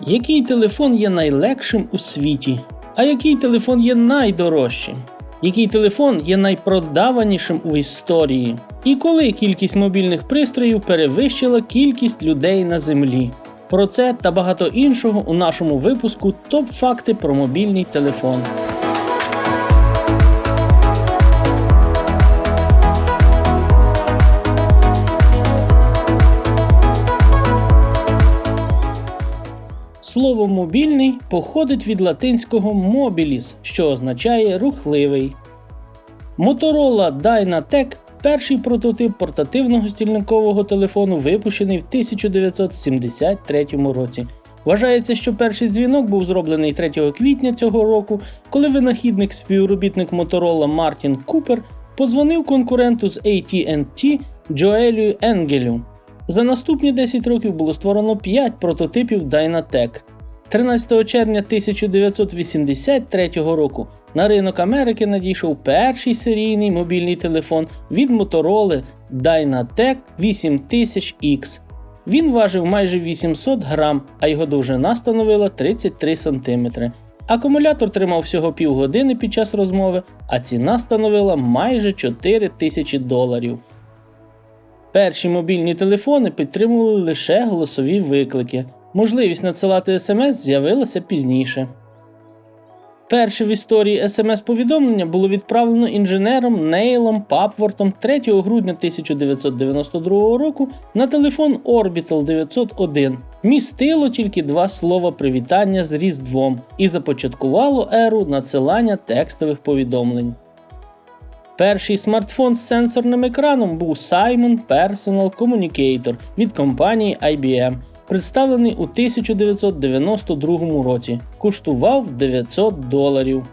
Який телефон є найлегшим у світі? А який телефон є найдорожчим? Який телефон є найпродаванішим у історії? І коли кількість мобільних пристроїв перевищила кількість людей на землі? Про це та багато іншого у нашому випуску топ-факти про мобільний телефон. Слово мобільний походить від латинського mobilis, що означає рухливий. Motorola Dynatec – перший прототип портативного стільникового телефону, випущений в 1973 році. Вважається, що перший дзвінок був зроблений 3 квітня цього року, коли винахідник співробітник Motorola Мартін Купер подзвонив конкуренту з AT&T Джоелю Енгелю. За наступні 10 років було створено 5 прототипів Dynatec. 13 червня 1983 року на ринок Америки надійшов перший серійний мобільний телефон від Motorola Dynatec 8000X. Він важив майже 800 грам, а його довжина становила 33 см. Акумулятор тримав всього півгодини під час розмови, а ціна становила майже 4 тисячі доларів. Перші мобільні телефони підтримували лише голосові виклики. Можливість надсилати смс з'явилася пізніше. Перше в історії смс-повідомлення було відправлено інженером Нейлом Папвортом 3 грудня 1992 року на телефон Orbital 901. Містило тільки два слова привітання з Різдвом і започаткувало еру надсилання текстових повідомлень. Перший смартфон з сенсорним екраном був Simon Personal Communicator від компанії IBM, представлений у 1992 році. Коштував 900 доларів.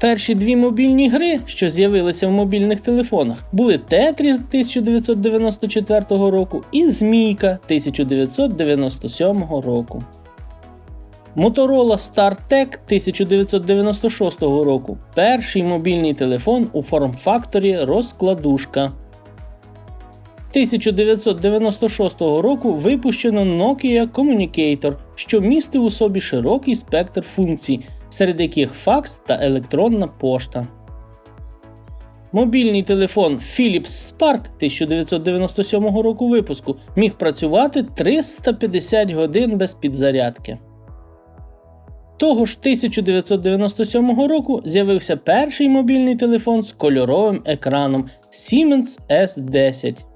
Перші дві мобільні гри, що з'явилися в мобільних телефонах, були Tetris 1994 року і Змійка 1997 року. Motorola StarTech 1996 року перший мобільний телефон у форм-факторі розкладушка. 1996 року випущено Nokia Communicator, що містив у собі широкий спектр функцій, серед яких факс та електронна пошта. Мобільний телефон Philips Spark 1997 року випуску міг працювати 350 годин без підзарядки. Того ж 1997 року з'явився перший мобільний телефон з кольоровим екраном Siemens S10.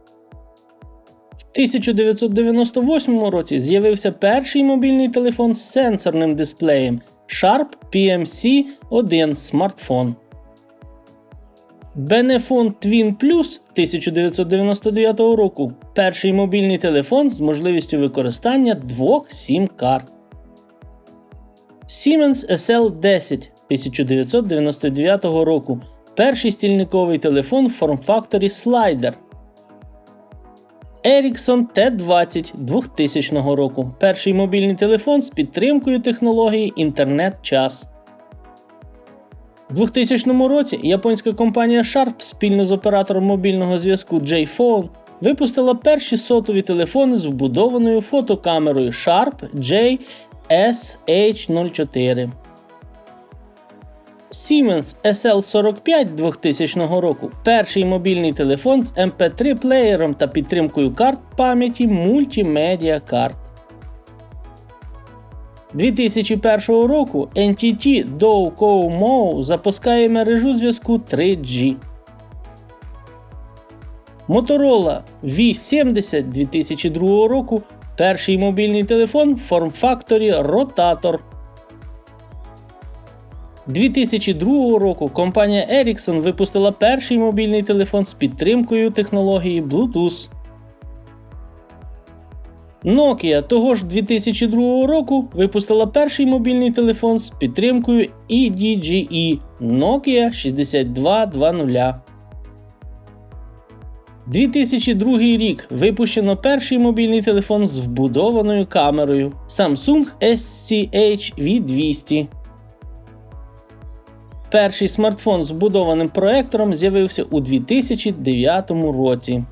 В 1998 році з'явився перший мобільний телефон з сенсорним дисплеєм Sharp PMC 1 смартфон. Benefone Twin Plus 1999 року перший мобільний телефон з можливістю використання двох SIM-карт. Siemens SL10 1999 року перший стільниковий телефон в форм-факторі Slider. Ericsson T20 2000 року перший мобільний телефон з підтримкою технології інтернет-час. У 2000 році японська компанія Sharp спільно з оператором мобільного зв'язку J-Phone випустила перші сотові телефони з вбудованою фотокамерою Sharp J SH04. Siemens SL45 2000 року перший мобільний телефон з MP3 плеєром та підтримкою карт пам'яті мультимедіа карт. 2001 року NTT Docomo запускає мережу зв'язку 3G. Motorola V70 2002 року перший мобільний телефон в форм-факторі Rotator. 2002 року компанія Ericsson випустила перший мобільний телефон з підтримкою технології Bluetooth. Nokia того ж 2002 року випустила перший мобільний телефон з підтримкою EDGE Nokia 6220. 2002 рік випущено перший мобільний телефон з вбудованою камерою Samsung SCH V200. Перший смартфон з вбудованим проектором з'явився у 2009 році.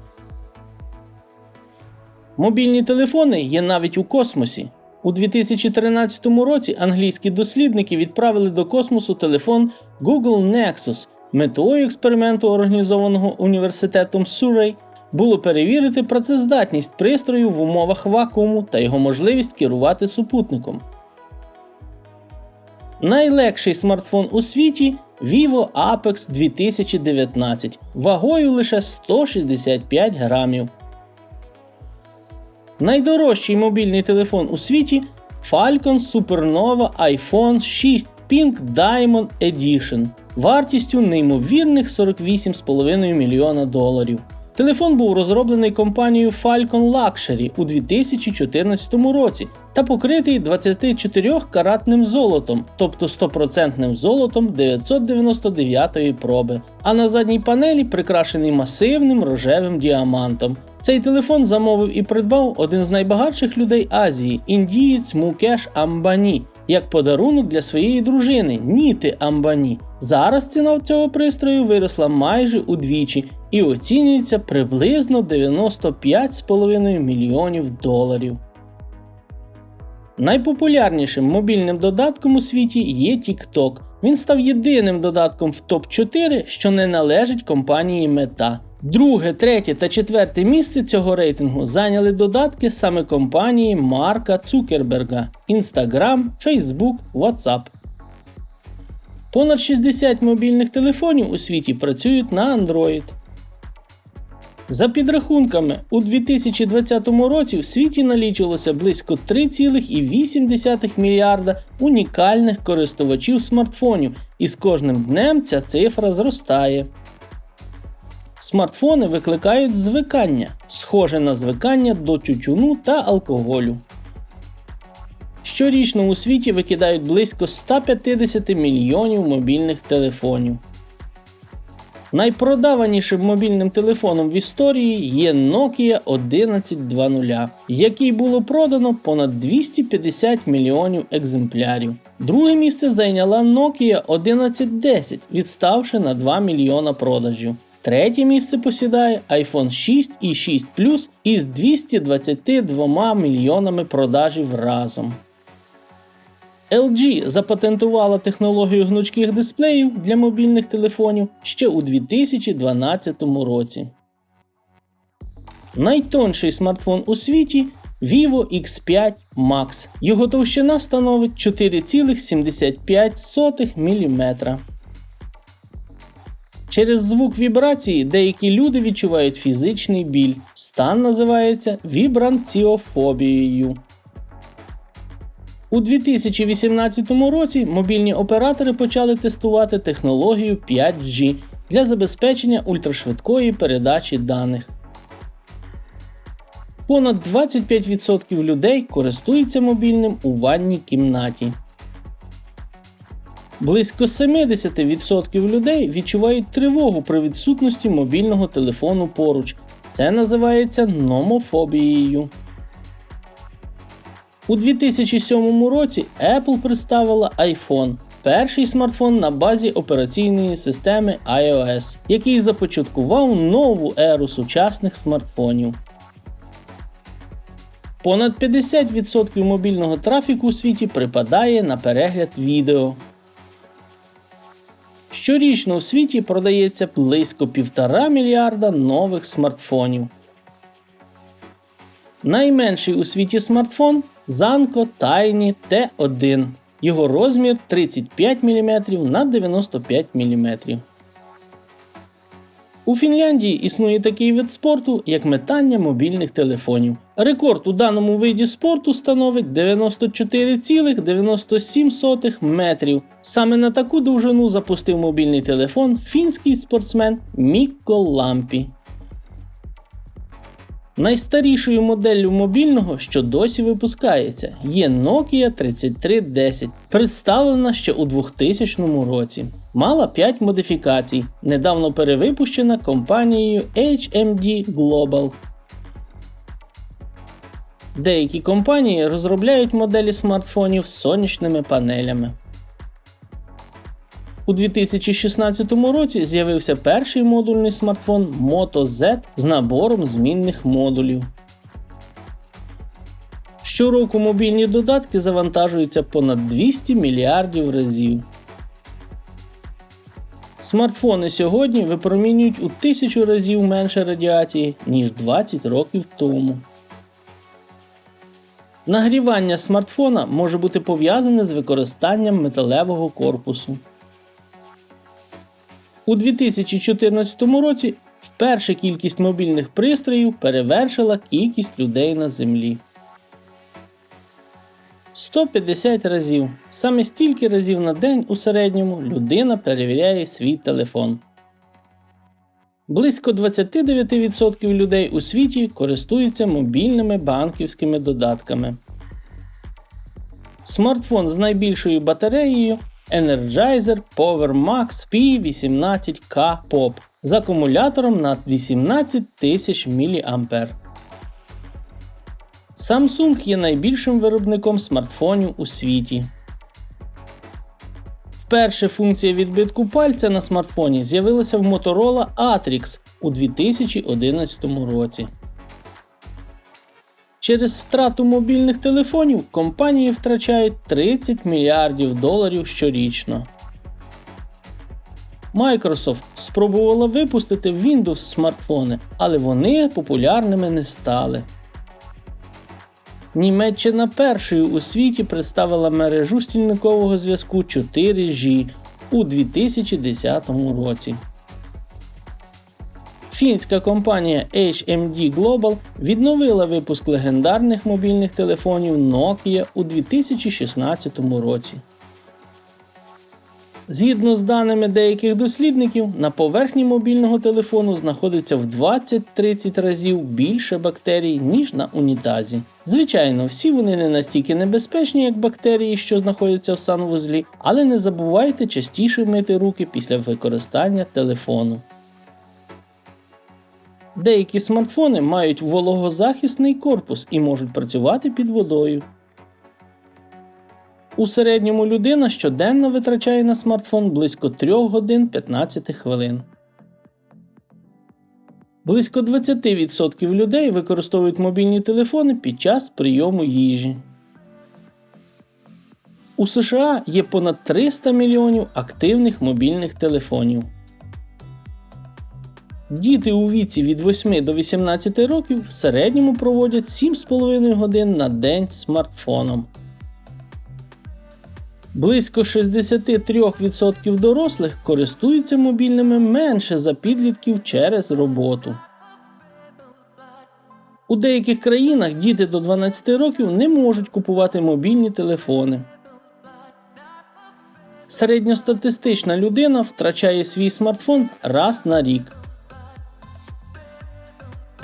Мобільні телефони є навіть у космосі. У 2013 році англійські дослідники відправили до космосу телефон Google Nexus. Метою експерименту, організованого університетом Суррей, було перевірити працездатність пристрою в умовах вакууму та його можливість керувати супутником. Найлегший смартфон у світі Vivo Apex 2019 вагою лише 165 грамів. Найдорожчий мобільний телефон у світі Falcon Supernova iPhone 6 Pink Diamond Edition вартістю неймовірних 48,5 мільйона доларів. Телефон був розроблений компанією Falcon Luxury у 2014 році та покритий 24-каратним золотом, тобто 100% золотом 999-ї проби, а на задній панелі прикрашений масивним рожевим діамантом. Цей телефон замовив і придбав один з найбагатших людей Азії індієць Мукеш Амбані, як подарунок для своєї дружини Ніти Амбані. Зараз ціна цього пристрою виросла майже удвічі і оцінюється приблизно 95,5 мільйонів доларів. Найпопулярнішим мобільним додатком у світі є TikTok. Він став єдиним додатком в топ-4, що не належить компанії Мета. Друге, третє та четверте місце цього рейтингу зайняли додатки саме компанії Марка Цукерберга Instagram, Facebook, WhatsApp. Понад 60 мобільних телефонів у світі працюють на Android. За підрахунками, у 2020 році в світі налічилося близько 3,8 мільярда унікальних користувачів смартфонів, і з кожним днем ця цифра зростає. Смартфони викликають звикання, схоже на звикання до тютюну та алкоголю. Щорічно у світі викидають близько 150 мільйонів мобільних телефонів. Найпродаванішим мобільним телефоном в історії є Nokia 1120, який було продано понад 250 мільйонів екземплярів. Друге місце зайняла Nokia 1110, відставши на 2 мільйона продажів. Третє місце посідає iPhone 6 і 6 Plus із 222 мільйонами продажів разом. LG запатентувала технологію гнучких дисплеїв для мобільних телефонів ще у 2012 році. Найтонший смартфон у світі Vivo X5 Max. Його товщина становить 4,75 мм. Через звук вібрації деякі люди відчувають фізичний біль. Стан називається вібранціофобією. У 2018 році мобільні оператори почали тестувати технологію 5G для забезпечення ультрашвидкої передачі даних. Понад 25% людей користуються мобільним у ванній кімнаті. Близько 70% людей відчувають тривогу при відсутності мобільного телефону поруч. Це називається номофобією. У 2007 році Apple представила iPhone, перший смартфон на базі операційної системи iOS, який започаткував нову еру сучасних смартфонів. Понад 50% мобільного трафіку у світі припадає на перегляд відео. Щорічно у світі продається близько 1,5 мільярда нових смартфонів. Найменший у світі смартфон Zanko Tiny T1. Його розмір 35 мм на 95 мм. У Фінляндії існує такий вид спорту, як метання мобільних телефонів. Рекорд у даному виді спорту становить 94,97 метрів. Саме на таку довжину запустив мобільний телефон фінський спортсмен Мікко Лампі. Найстарішою моделлю мобільного, що досі випускається, є Nokia 3310, представлена ще у 2000 році. Мала 5 модифікацій, недавно перевипущена компанією HMD Global. Деякі компанії розробляють моделі смартфонів з сонячними панелями. У 2016 році з'явився перший модульний смартфон Moto Z з набором змінних модулів. Щороку мобільні додатки завантажуються понад 200 мільярдів разів. Смартфони сьогодні випромінюють у тисячу разів менше радіації, ніж 20 років тому. Нагрівання смартфона може бути пов'язане з використанням металевого корпусу. У 2014 році вперше кількість мобільних пристроїв перевершила кількість людей на землі. 150 разів. Саме стільки разів на день у середньому людина перевіряє свій телефон. Близько 29% людей у світі користуються мобільними банківськими додатками. Смартфон з найбільшою батареєю Energizer PowerMax P18K POP з акумулятором на 18 тисяч мА. Samsung є найбільшим виробником смартфонів у світі. Вперше функція відбитку пальця на смартфоні з'явилася в Motorola Atrix у 2011 році. Через втрату мобільних телефонів компанії втрачають 30 мільярдів доларів щорічно. Microsoft спробувала випустити Windows смартфони, але вони популярними не стали. Німеччина першою у світі представила мережу стільникового зв'язку 4G у 2010 році. Фінська компанія HMD Global відновила випуск легендарних мобільних телефонів Nokia у 2016 році. Згідно з даними деяких дослідників, на поверхні мобільного телефону знаходиться в 20-30 разів більше бактерій, ніж на унітазі. Звичайно, всі вони не настільки небезпечні, як бактерії, що знаходяться в санвузлі, але не забувайте частіше мити руки після використання телефону. Деякі смартфони мають вологозахисний корпус і можуть працювати під водою. У середньому людина щоденно витрачає на смартфон близько 3 годин 15 хвилин. Близько 20% людей використовують мобільні телефони під час прийому їжі. У США є понад 300 мільйонів активних мобільних телефонів. Діти у віці від 8 до 18 років в середньому проводять 7,5 годин на день смартфоном. Близько 63% дорослих користуються мобільними менше за підлітків через роботу. У деяких країнах діти до 12 років не можуть купувати мобільні телефони. Середньостатистична людина втрачає свій смартфон раз на рік.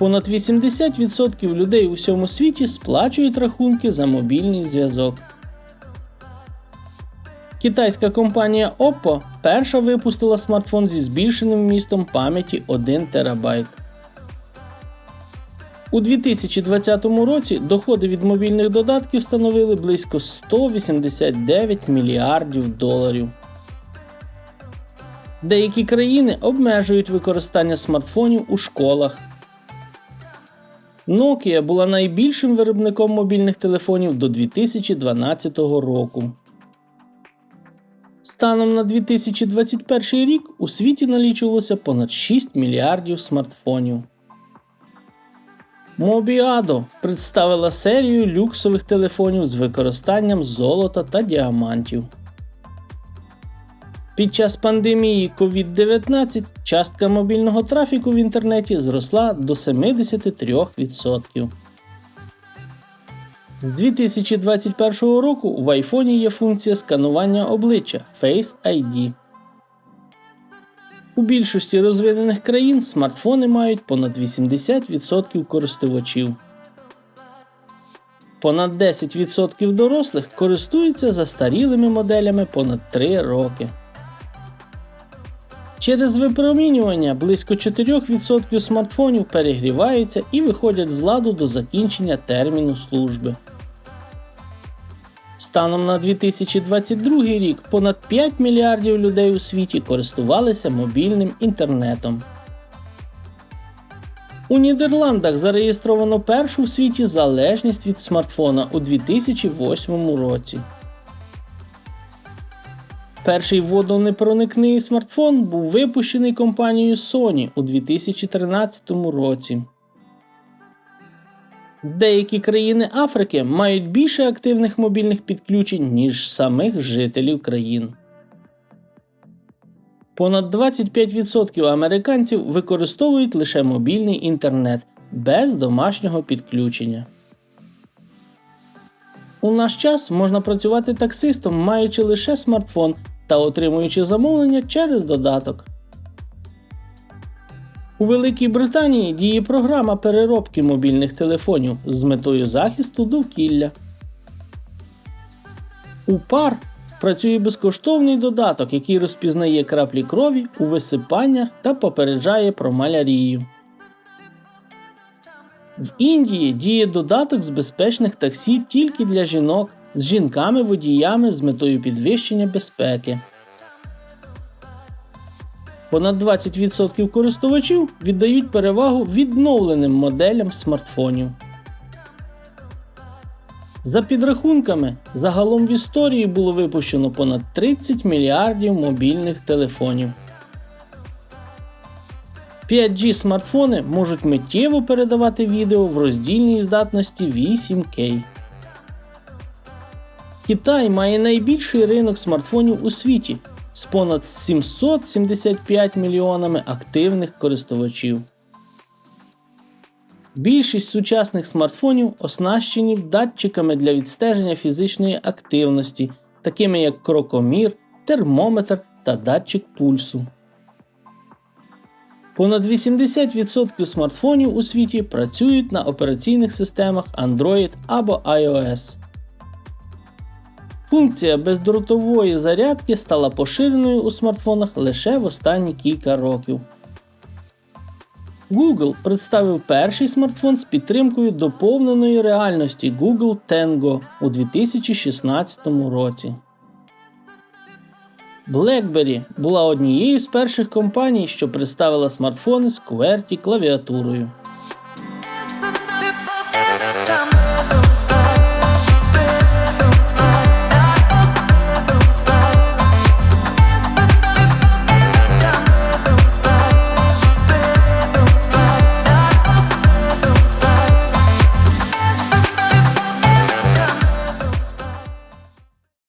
Понад 80% людей у всьому світі сплачують рахунки за мобільний зв'язок. Китайська компанія Oppo перша випустила смартфон зі збільшеним вмістом пам'яті 1 ТБ. У 2020 році доходи від мобільних додатків становили близько 189 мільярдів доларів. Деякі країни обмежують використання смартфонів у школах. Nokia була найбільшим виробником мобільних телефонів до 2012 року. Станом на 2021 рік у світі налічувалося понад 6 мільярдів смартфонів. Mobiado представила серію люксових телефонів з використанням золота та діамантів. Під час пандемії COVID-19 частка мобільного трафіку в інтернеті зросла до 73%. З 2021 року в айфоні є функція сканування обличчя Face ID. У більшості розвинених країн смартфони мають понад 80% користувачів. Понад 10% дорослих користуються застарілими моделями понад 3 роки. Через випромінювання близько 4% смартфонів перегріваються і виходять з ладу до закінчення терміну служби. Станом на 2022 рік понад 5 мільярдів людей у світі користувалися мобільним інтернетом. У Нідерландах зареєстровано першу в світі залежність від смартфона у 2008 році. Перший водонепроникний смартфон був випущений компанією Sony у 2013 році. Деякі країни Африки мають більше активних мобільних підключень, ніж самих жителів країн. Понад 25% американців використовують лише мобільний інтернет без домашнього підключення. У наш час можна працювати таксистом, маючи лише смартфон та отримуючи замовлення через додаток. У Великій Британії діє програма переробки мобільних телефонів з метою захисту довкілля. У пар працює безкоштовний додаток, який розпізнає краплі крові у висипаннях та попереджає про малярію. В Індії діє додаток з безпечних таксі тільки для жінок з жінками-водіями з метою підвищення безпеки. Понад 20% користувачів віддають перевагу відновленим моделям смартфонів. За підрахунками, загалом в історії було випущено понад 30 мільярдів мобільних телефонів. 5G смартфони можуть миттєво передавати відео в роздільній здатності 8К. Китай має найбільший ринок смартфонів у світі з понад 775 мільйонами активних користувачів. Більшість сучасних смартфонів оснащені датчиками для відстеження фізичної активності, такими як крокомір, термометр та датчик пульсу. Понад 80% смартфонів у світі працюють на операційних системах Android або iOS. Функція бездротової зарядки стала поширеною у смартфонах лише в останні кілька років. Google представив перший смартфон з підтримкою доповненої реальності Google Tango у 2016 році. BlackBerry була однією з перших компаній, що представила смартфони з QWERTY клавіатурою.